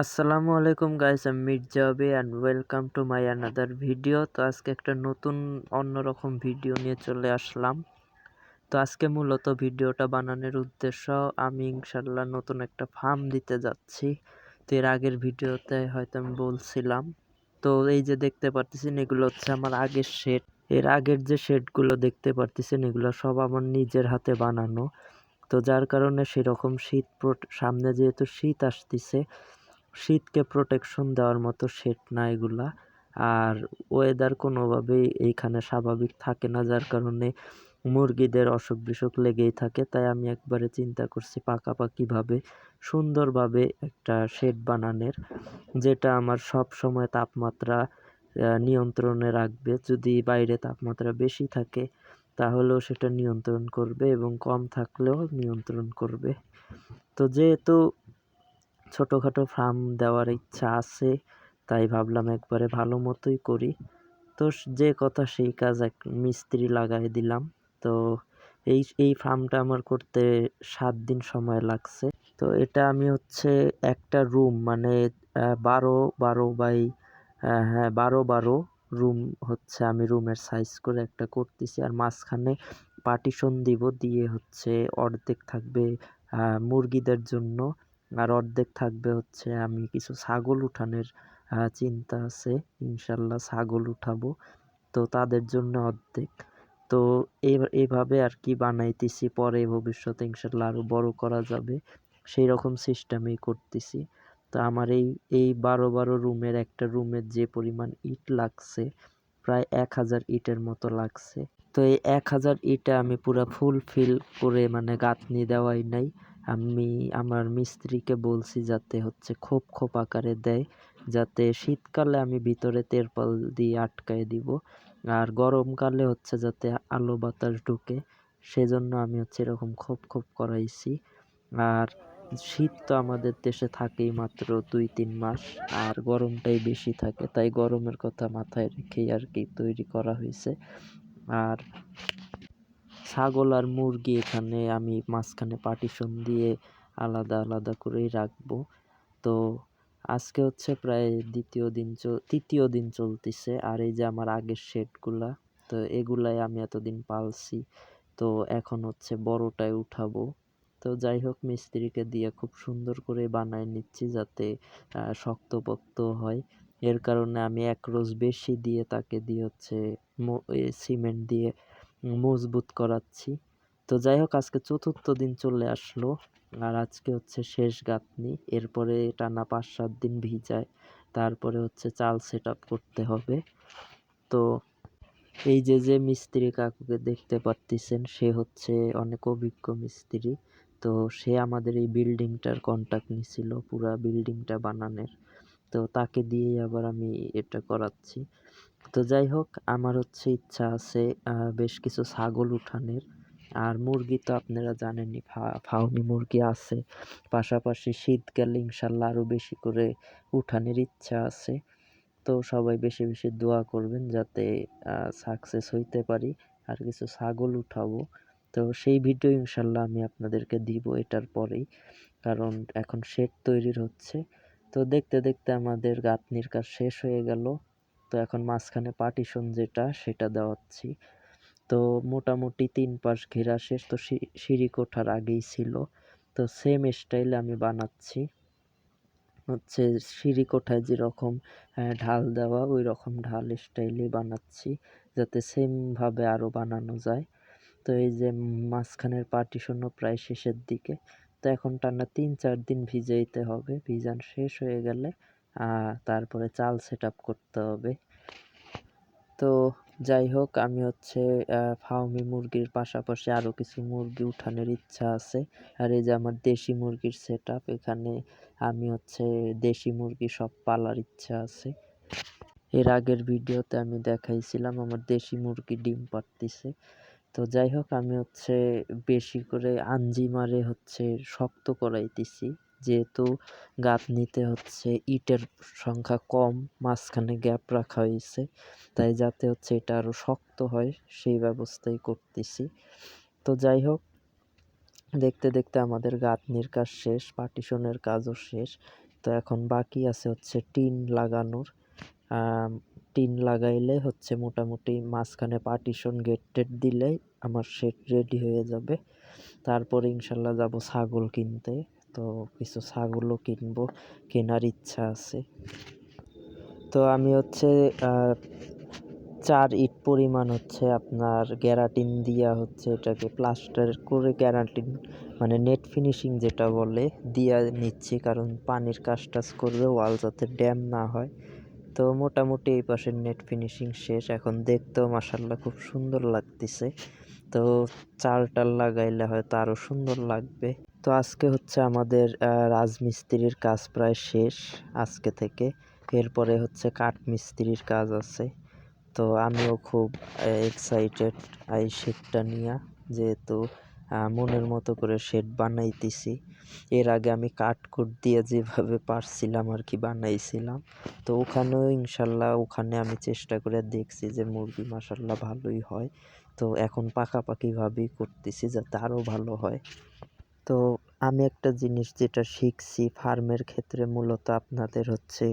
আসসালামু আলাইকুম গাইস আমি মির্জাবে and welcome to my another video তো আজকে একটা নতুন অন্যরকম ভিডিও নিয়ে চলে আসলাম। তো আজকে মূলত ভিডিওটা বানানোর উদ্দেশ্য, আমি ইনশাল্লাহ নতুন একটা ফার্ম দিতে যাচ্ছি। তো এর আগের ভিডিওতে হয়তো আমি বলছিলাম। তো এই যে দেখতে পারতেছেন, এগুলো হচ্ছে আমার আগের শেড এর আগের যে শেডগুলো দেখতে পারতেছেন, এগুলো সব আমার নিজের হাতে বানানো। তো যার কারণে সেরকম শীত সামনে যেহেতু শীত আসতেছে শীতকে প্রোটেকশন দেওয়ার মতো শেড না এগুলা। আর ওয়েদার কোনোভাবেই এইখানে স্বাভাবিক থাকে না, যার কারণে মুরগিদের অসুখ বিসুখ লেগেই থাকে। তাই আমি একবারে চিন্তা করছি পাকাপাকিভাবে সুন্দরভাবে একটা শেড বানানোর, যেটা আমার সব সময় তাপমাত্রা নিয়ন্ত্রণে রাখবে। যদি বাইরে তাপমাত্রা বেশি থাকে, তাহলেও সেটা নিয়ন্ত্রণ করবে এবং কম থাকলেও নিয়ন্ত্রণ করবে। তো যেহেতু ছোটোখাটো ফার্ম দেওয়ার ইচ্ছা আছে, তাই ভাবলাম একবারে ভালো মতোই করি। তো যে কথা সেই কাজ এক মিস্ত্রি লাগাই দিলাম। তো এই এই ফার্মটা আমার করতে সাত দিন সময় লাগছে। তো এটা আমি হচ্ছে একটা রুম মানে বারো বারো বাই হ্যাঁ বারো বারো রুম হচ্ছে আমি রুমের সাইজ করে একটা করতেছি। আর মাঝখানে পার্টিশন দিব দিয়ে হচ্ছে অর্ধেক থাকবে মুরগিদের জন্য। আর অর্ধেক থাকবে হচ্ছে আমি কিছু ছাগল উঠানের চিন্তা আছে। ইনশাল্লাহ ছাগল উঠাবো। তো তাদের জন্য অর্ধেক। তো এভাবে আর কি বানাইতেছি, পরে ভবিষ্যতে ইনশাল্লাহ আরও বড় করা যাবে। সেই রকম সিস্টেমেই করতেছি। তো আমার এই এই বারো বারো রুমের একটা রুমের যে পরিমাণ ইট লাগছে, প্রায় এক হাজার ইটের মতো লাগছে। তো এই এক হাজার ইটে আমি পুরো ফুল ফিল করে মানে গাঁথনি দেওয়াই নাই। আমি আমার মিস্ত্রিকে বলছি যাতে হচ্ছে খোপ খোপ আকারে দেয়, যাতে শীতকালে আমি ভিতরে তেরপল দিয়ে আটকায় দিব। আর গরমকালে হচ্ছে যাতে আলো বাতাস ঢুকে, সেজন্য আমি হচ্ছে এরকম খোপ খোপ করাইছি। আর শীত তো আমাদের দেশে থাকেই মাত্র দুই তিন মাস, আর গরমটাই বেশি থাকে, তাই গরমের কথা মাথায় রেখেই আর কি তৈরি করা হয়েছে। আর ছাগল আর মুরগি এখানে আমি মাঝখানে পার্টিশন দিয়ে আলাদা আলাদা করেই রাখব। তো আজকে হচ্ছে প্রায় দ্বিতীয় দিন তৃতীয় দিন চলতেছে। আর এই যে আমার আগের শেডগুলা, তো এগুলাই আমি এতদিন পালছি। তো এখন হচ্ছে বড়টায় উঠাবো। তো যাই হোক, মিস্ত্রিকে দিয়ে খুব সুন্দর করে বানায় নিচ্ছি যাতে শক্তপোক্ত হয়। এর কারণে আমি এক রোজ বেশি দিয়ে তাকে দিয়ে হচ্ছে সিমেন্ট দিয়ে মজবুত করাচ্ছি। তো যাই হোক, আজকে চতুর্থ দিন চলে আসলো। আর আজকে হচ্ছে শেষ গাঁথনি। এরপরে টানা পাঁচ সাত দিন ভিজায়। তারপরে হচ্ছে চাল সেট করতে হবে। তো এই যে যে মিস্ত্রি কাকুকে দেখতে পারতেছেন, সে হচ্ছে অনেক অভিজ্ঞ মিস্ত্রি। তো সে আমাদের এই বিল্ডিংটার কন্ট্যাক্ট নিছিল, পুরা বিল্ডিংটা বানানোর। তো তাকে দিয়েই আবার আমি এটা করাচ্ছি। তো যাই হোক, আমার হচ্ছে ইচ্ছা আছে বেশ কিছু ছাগল উঠানের। আর মুরগি তো আপনারা জানেনই ফাউনি মুরগি আছে। পাশাপাশি শীতকালে ইনশাল্লাহ আরও বেশি করে উঠানের ইচ্ছা আছে। তো সবাই বেশি বেশি দোয়া করবেন যাতে সাকসেস হইতে পারি, আর কিছু ছাগল উঠাবো। তো সেই ভিডিও ইনশাল্লাহ আমি আপনাদেরকে দিব এটার পরেই, কারণ এখন শেড তৈরির হচ্ছে। তো দেখতে দেখতে আমাদের গাঁথনির কাজ শেষ হয়ে গেল। তো এখন মাঝখানে পার্টিশন যেটা, সেটা দেওয়াচ্ছি। তো মোটামুটি তিন পাশ ঘেরা শেষ, তো সিঁড়ি কোঠার আগেই ছিল। তো সেম স্টাইলে আমি বানাচ্ছি। হচ্ছে সিঁড়ি কোঠায় যেরকম ঢাল দেওয়া ওই রকম ঢাল স্টাইলে বানাচ্ছি, যাতে সেমভাবে আরও বানানো যায়। তো এই যে মাঝখানের পার্টিশনও প্রায় শেষের দিকে। তো এখন টানা তিন, চার দিন ভিজাইতে হবে। ভিজান শেষ হয়ে গেলে তারপরে চাল সেট করতে হবে। তো যাই হোক, আমি হচ্ছে ফার্মি মুরগির পাশাপাশি আরও কিছু মুরগি উঠানোর ইচ্ছা আছে। আর এই যে আমার দেশি মুরগির সেট এখানে আমি হচ্ছে দেশি মুরগি সব পালার ইচ্ছা আছে। এর আগের ভিডিওতে আমি দেখাইছিলাম, আমার দেশি মুরগি ডিম পাড়তেছে। তো যাই হোক, আমি হচ্ছে বেশি করে আঞ্জি মারে হচ্ছে শক্ত করাইতেছি। যেহেতু গাঁথনিতে হচ্ছে, ইটের সংখ্যা কম, মাঝখানে গ্যাপ রাখা হয়েছে, তাই যাতে হচ্ছে এটা আরও শক্ত হয়, সেই ব্যবস্থাই করতেছি। তো যাই হোক, দেখতে দেখতে আমাদের গাঁথনির কাজ শেষ, পার্টিশনের কাজও শেষ। তো এখন বাকি আছে হচ্ছে টিন লাগানোর। টিন লাগাইলে হচ্ছে মোটামুটি মাঝখানে পার্টিশন গেট টেট দিলেই আমার সেট রেডি হয়ে যাবে। তারপরে ইনশাল্লাহ যাব ছাগল কিনতে। তো কিছু ছাগলও কিনবো, কেনার ইচ্ছা আছে। তো আমি হচ্ছে চার ইট পরিমাণ হচ্ছে আপনার গ্যারাটিন দিয়া হচ্ছে এটাকে প্লাস্টার করে গ্যারাটিন মানে নেট ফিনিশিং যেটা বলে, দিয়া নিচ্ছি। কারণ পানির কাজ টাজ করবে ওয়াল যাতে ড্যাম না হয়। তো মোটামুটি এই পাশের নেট ফিনিশিং শেষ। এখন দেখতেও মাসাল্লাহ খুব সুন্দর লাগতেছে। তো চাল টাল লাগাইলে হয়তো আরও সুন্দর লাগবে। তো আজকে হচ্ছে আমাদের রাজমিস্ত্রির কাজ প্রায় শেষ আজকে থেকে। এরপরে হচ্ছে কাঠ মিস্ত্রির কাজ আছে। তো আমিও খুব এক্সাইটেড এই শেডটা নিয়ে। যেহেতু মনের মতো করে শেড বানাইতেছি। এর আগে আমি কাঠকুট দিয়ে যেভাবে পারছিলাম আর কি বানাইছিলাম। তো ওখানেও ইনশাল্লাহ, ওখানে আমি চেষ্টা করে দেখছি যে মুরগি মাসাল্লাহ ভালোই হয়। তো এখন পাকাপাকিভাবেই করতেছি যাতে আরও ভালো হয়। তো আমি একটা জিনিস যেটা শিখছি ফার্মের ক্ষেত্রে মূলত আপনাদের হচ্ছে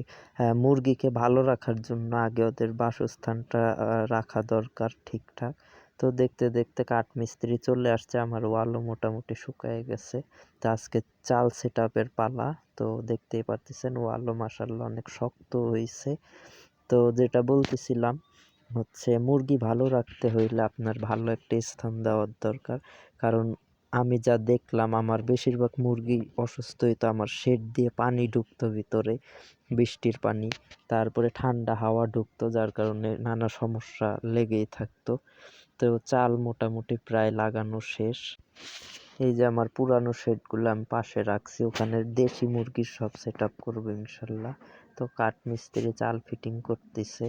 মুরগিকে ভালো রাখার জন্য আগে ওদের বাসস্থানটা রাখা দরকার ঠিকঠাক। তো দেখতে দেখতে কাঠমিস্ত্রি চলে আসছে, আমার ওয়ালও মোটামুটি শুকায় গেছে। তো আজকে চাল সেট পালা, তো দেখতেই পারতেছেন ওয়ালও মাসাল্লাহ অনেক শক্ত হয়েছে তো যেটা বলতেছিলাম হচ্ছে মুরগি ভালো রাখতে হইলে আপনার ভালো একটা স্থান দেওয়ার দরকার। কারণ আমি যা দেখলাম, আমার বেশিরভাগ মুরগি অসুস্থ হইতো আমার শেড দিয়ে পানি ঢুকতো ভিতরে, বৃষ্টির পানি। তারপরে ঠান্ডা হাওয়া ঢুকতো, যার কারণে নানা সমস্যা লেগেই থাকতো। তো চাল মোটামুটি প্রায় লাগানো শেষ। এই যে আমার পুরানো শেডগুলো আমি পাশে রাখছি, ওখানে দেশি মুরগির সব সেট আপ করব ইনশাল্লাহ। তো কাঠ মিস্ত্রি চাল ফিটিং করতেছে।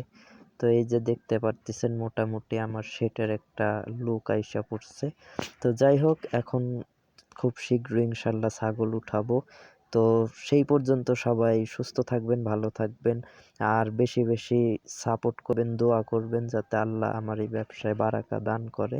তো এই যে দেখতে পারতেছেন মোটামুটি আমার সেটার একটা লুক আইসা পড়ছে। তো যাই হোক, এখন খুব শীঘ্রই ইনশাল্লাহ ছাগল উঠাবো। তো সেই পর্যন্ত সবাই সুস্থ থাকবেন, ভালো থাকবেন। আর বেশি বেশি সাপোর্ট করবেন, দোয়া করবেন যাতে আল্লাহ আমার এই ব্যবসায় বারাকা দান করে।